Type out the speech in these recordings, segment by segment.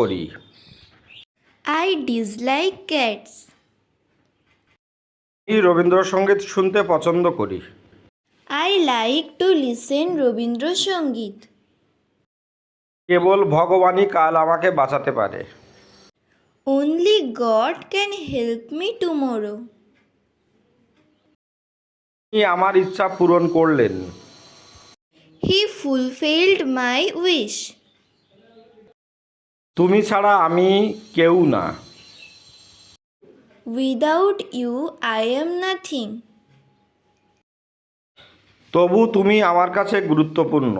করি। I dislike cats আমি রবীন্দ্রসঙ্গীত শুনতে পছন্দ করি। I like to listen Rabindrasangeet. কেবল ভগবানই কাল আমাকে বাঁচাতে পারে। Only God can help me tomorrow আমার ইচ্ছা পূরণ করলেন। হি ফুলফিল্ড মাই উইশ তুমি ছাড়া আমি কেউ না। Without you I am nothing তবু তুমি আমার কাছে গুরুত্বপূর্ণ।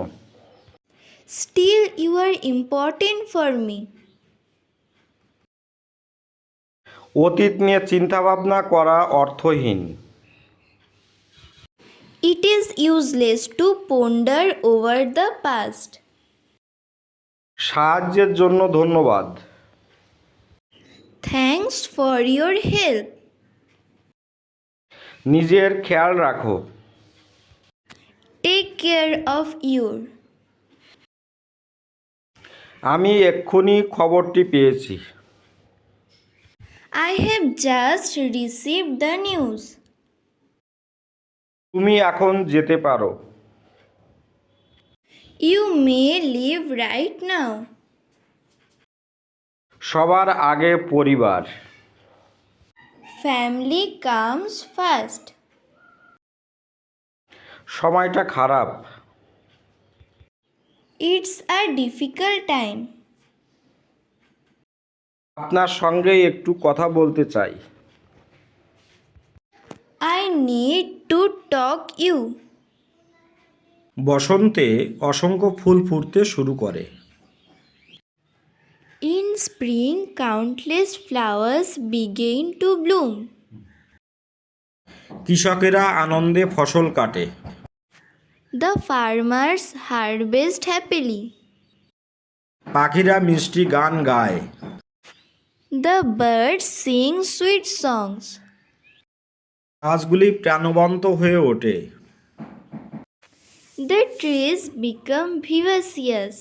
Still you are important for me অতীত নিয়ে চিন্তা ভাবনা করা অর্থহীন। It is useless to ponder over the past সাহায্যের জন্য ধন্যবাদ। থ্যাংকস ফর ইওর হেল্প নিজের খেয়াল রাখো। টেক কেয়ার অফ ইউর আমি এক্ষুনি খবরটি পেয়েছি। I have just receive the news তুমি এখন যেতে পারো। You may leave right now সবার আগে পরিবার। ফ্যামিলি কামস ফার্স্ট সময়টা খারাপ। ইটস আ ডিফিকাল্ট টাইম আপনার সঙ্গে একটু কথা বলতে চাই। I need to talk you বসন্তে অসংখ্য ফুল ফুটতে শুরু করে। In spring countless flowers begin to bloom কৃষকেরা আনন্দে ফসল কাটে। দ্য ফার্মার্স হারভেস্ট হ্যাপিলি পাখিরা মিষ্টি গান গায়। The bird sing sweet songs গাছগুলি প্রাণবন্ত হয়ে ওঠে। The trees become vivacious.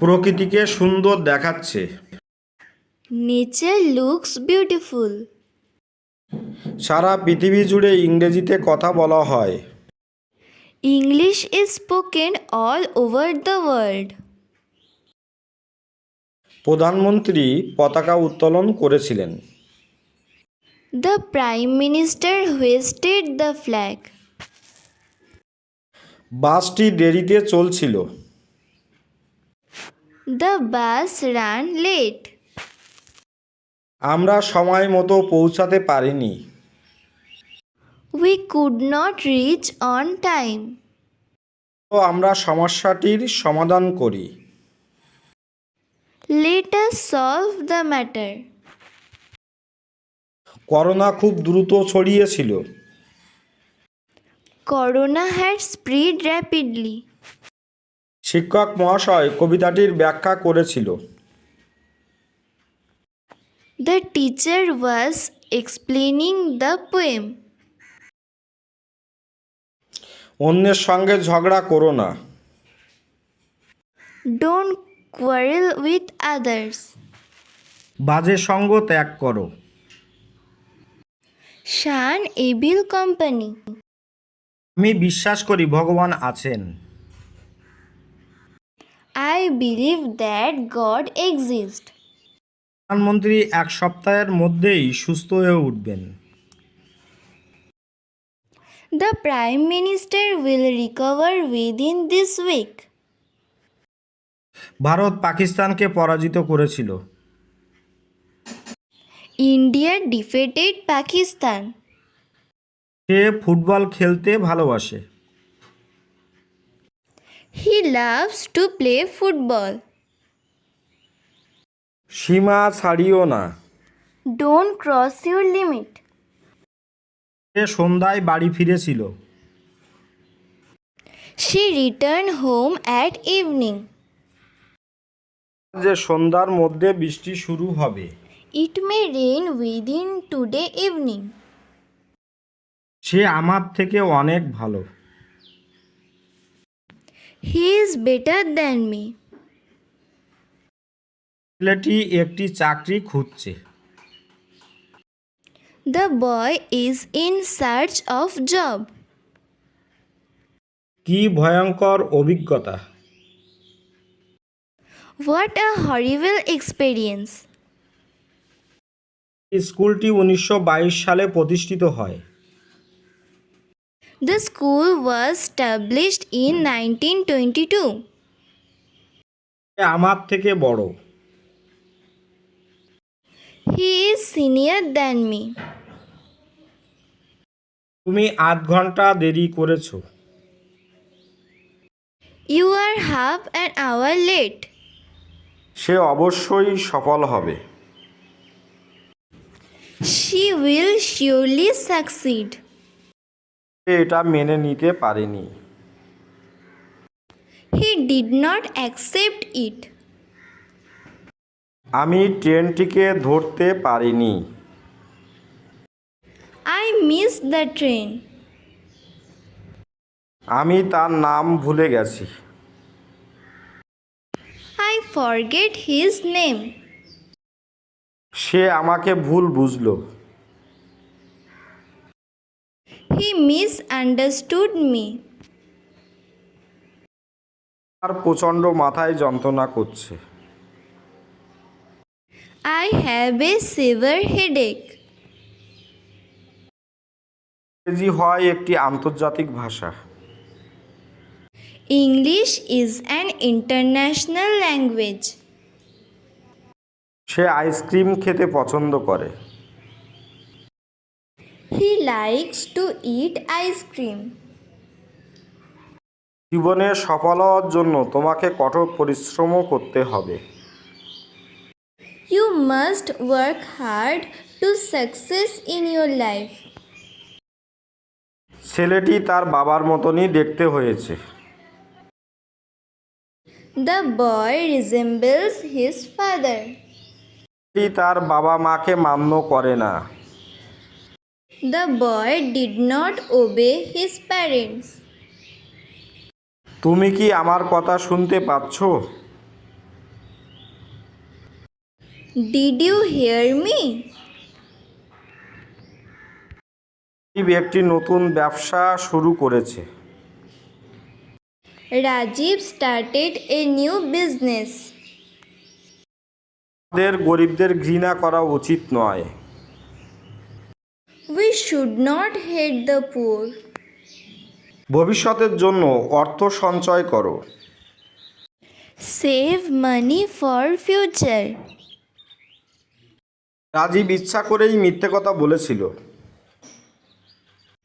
প্রকৃতিকে সুন্দর দেখাচ্ছে Nature looks beautiful. সারা পৃথিবী জুড়ে ইংরেজিতে কথা বলা হয় English is spoken all over the world. প্রধানমন্ত্রী পতাকা উত্তোলন করেছিলেন The Prime Minister hoisted the flag. বাসটি দেরিতে চলছিল। দ্য বাস ran লেট আমরা সময় মতো পৌঁছাতে পারিনি। We could not reach on time তো আমরা সমস্যাটির সমাধান করি। Let us solve the matter Corona খুব দ্রুত ছড়িয়েছিল। করোনা হ্যাড স্প্রিড র্যাপিডলি শিক্ষক মহাশয় কবিতাটির ব্যাখ্যা করেছিল। The teacher was explaining the poem অন্যের সঙ্গে ঝগড়া করো না। ডোন্ট কোয়ারেল উইথ আদার্স বাজে সঙ্গ ত্যাগ করো। শান এবিল কোম্পানি আমি বিশ্বাস করি ভগবান আছেন। I believe that God exist প্রধানমন্ত্রী এক সপ্তাহের মধ্যেই সুস্থ হয়ে উঠবেন। The prime minister will recover within this week Bharat পাকিস্তানকে পরাজিত করেছিল। ইন্ডিয়া ডিফেটেড পাকিস্তান সে ফুটবল খেলতে ভালোবাসে? He loves to play football সীমা ছাড়িও না। ডোন্ট ক্রস ইউর লিমিট সে সন্ধ্যায় বাড়ি ফিরেছিল। She return home at evening যে সন্ধ্যার মধ্যে বৃষ্টি শুরু হবে। It may rain within today evening সে আমার থেকে অনেক ভালো। He is better than me ছেলেটি একটি চাকরি খুঁজছে। The boy is in search of job কি ভয়ঙ্কর অভিজ্ঞতা। হোয়াট আ হরিবেল এক্সপেরিয়েন্স স্কুলটি উনিশশো বাইশ সালে প্রতিষ্ঠিত হয়। The school was established in 1922. সে আমার থেকে বড় He is senior than me. তুমি আধ ঘণ্টা দেরি করেছ You are half an hour late. সে অবশ্যই সফল হবে She will surely succeed. এটা মেনে নিতে পারেনি। He did not accept it আমি ট্রেনটিকে ধরতে পারিনি। আই মিস দ্য ট্রেন আমি তার নাম ভুলে গেছি। আই ফরগেট হিজ নেম সে আমাকে ভুল বুঝলো। হি মিস আন্ডারস্টুড মি আর প্রচণ্ড মাথায় যন্ত্রণা করছে। I have a severe headache ইংরেজি হয় একটি আন্তর্জাতিক ভাষা। English is an international language say ice cream খেতে পছন্দ করে। He likes to eat ice cream জীবনে সফল হওয়ার জন্য তোমাকে কঠোর পরিশ্রমও করতে হবে। You must work hard to success in your life ছেলেটি তার বাবার মতনই দেখতে হয়েছে। The boy resembles his father তার বাবা মাকে মান্য করে না। The boy did not obey his parents তুমি কি আমার কথা শুনতে পাচ্ছ? ডিড ইউ হিয়ার মি একটি নতুন ব্যবসা শুরু করেছে। Rajiv started a new business গরিবদের ঘৃণা করা উচিত নয়। Should not hate the poor ভবিষ্যতের জন্য অর্থ সঞ্চয় করো। Save money for future Rajiv ইচ্ছা করেই মিথ্যে কথা বলেছিল।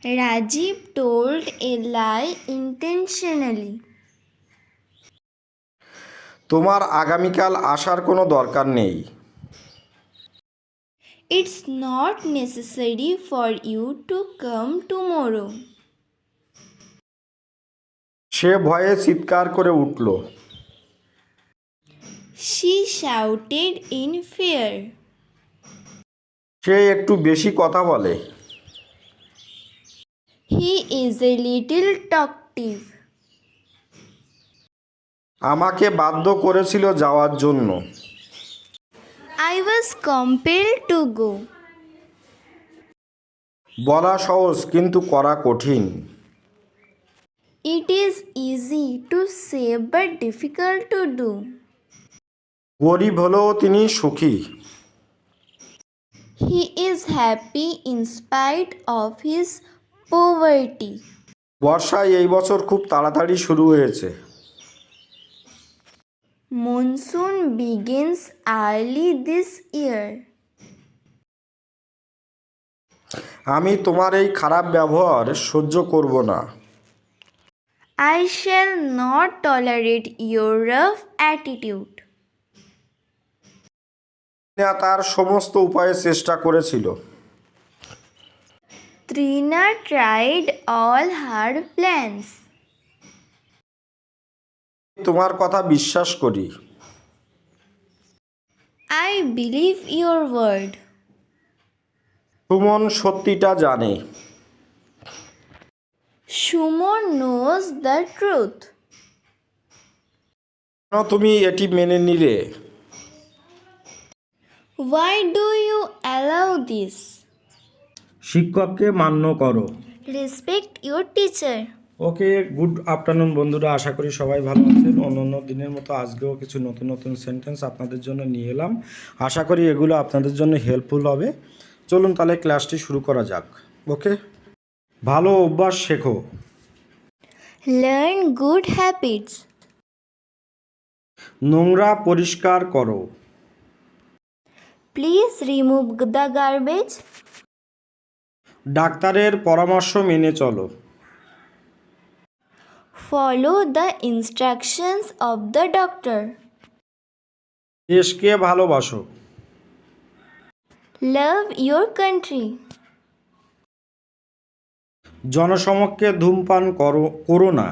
Rajiv told a lie intentionally তোমার আগামীকাল আসার কোনো দরকার নেই। It's not necessary for you to come tomorrow. সে ভয়ে চিৎকার করে উঠল She shouted in fear. সে একটু বেশি কথা বলে He is a little talkative. আমাকে বাধ্য করেছিল যাওয়ার জন্য I was compelled to go. বলা সহজ কিন্তু করা কঠিন It is easy to say but difficult to do. গরিব হলেও তিনি সুখী He is happy in spite of his poverty. বর্ষায় এই বছর খুব তাড়াতাড়ি শুরু হয়েছে monsoon begins early this year আমি তোমার এই খারাপ ব্যবহার সহ্য করব না। I shall not tolerate your rough attitude তার সমস্ত উপায়ে চেষ্টা করেছিল। Trina tried all her plans তোমার কথা বিশ্বাস করি। I believe your word Suman সত্যিটা জানে। সুমন নোজ দ্য ট্রুথ তুমি এটি মেনে নিলে? Why do you allow this শিক্ষককে মান্য করো। Respect your teacher okay good afternoon বন্ধুরা আশা করি সবাই ভালো আছেন। অন্য অন্য দিনের মতো আজকেও কিছু নতুন নতুন সেন্টেন্স আপনাদের জন্য নিয়ে এলাম। আশা করি এগুলো আপনাদের জন্য হেল্পফুল হবে। চলুন তাহলে ক্লাসটি শুরু করা যাক। ওকে ভালো অভ্যাস শেখো। Learn good habits. নোংরা পরিষ্কার করো। Please remove the garbage. ডাক্তারের পরামর্শ মেনে চলো। Follow the instructions of the doctor দেশকে ভালোবাসো। লাভ ইউর কান্ট্রি জনসমক্ষে ধূমপান করো করো না।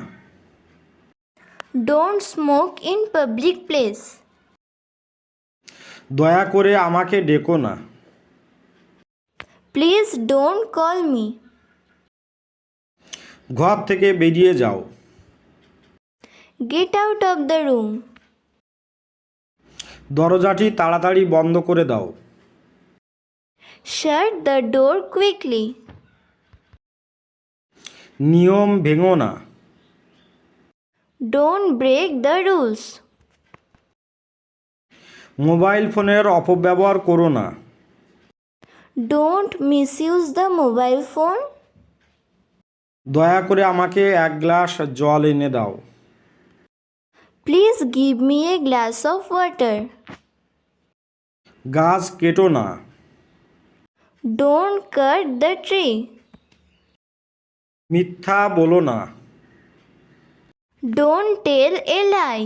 Don't smoke in public place দয়া করে আমাকে ডেকো না। প্লিজ ডোন্ট কল মি ঘর থেকে বেরিয়ে যাও। Get out of the room দরজাটি তাড়াতাড়ি বন্ধ করে দাও। শার্ট দ্য ডোর কুইকলি নিয়ম ভেঙো না। Don't break the rules mobile ফোনের অপব্যবহার করো না। Don't misuse the mobile phone দয়া করে আমাকে এক গ্লাস জল এনে দাও। Please give me a glass of water গাছ কেটো না। ডোন্ট কাট দ্য ট্রি মিথ্যা বলো না। ডোন্ট টেল এ লাই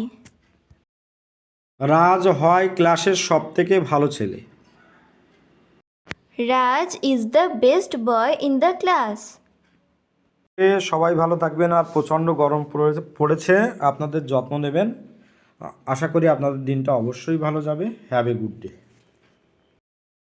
রাজ হয় ক্লাসের সব থেকে ভালো ছেলে। Raj is the best boy in the class সবাই ভালো থাকবেন আর প্রচণ্ড গরম পড়ে- পড়েছে, আপনাদের যত্ন নেবেন। আশা করি আপনাদের দিনটা অবশ্যই ভালো যাবে। Have a good day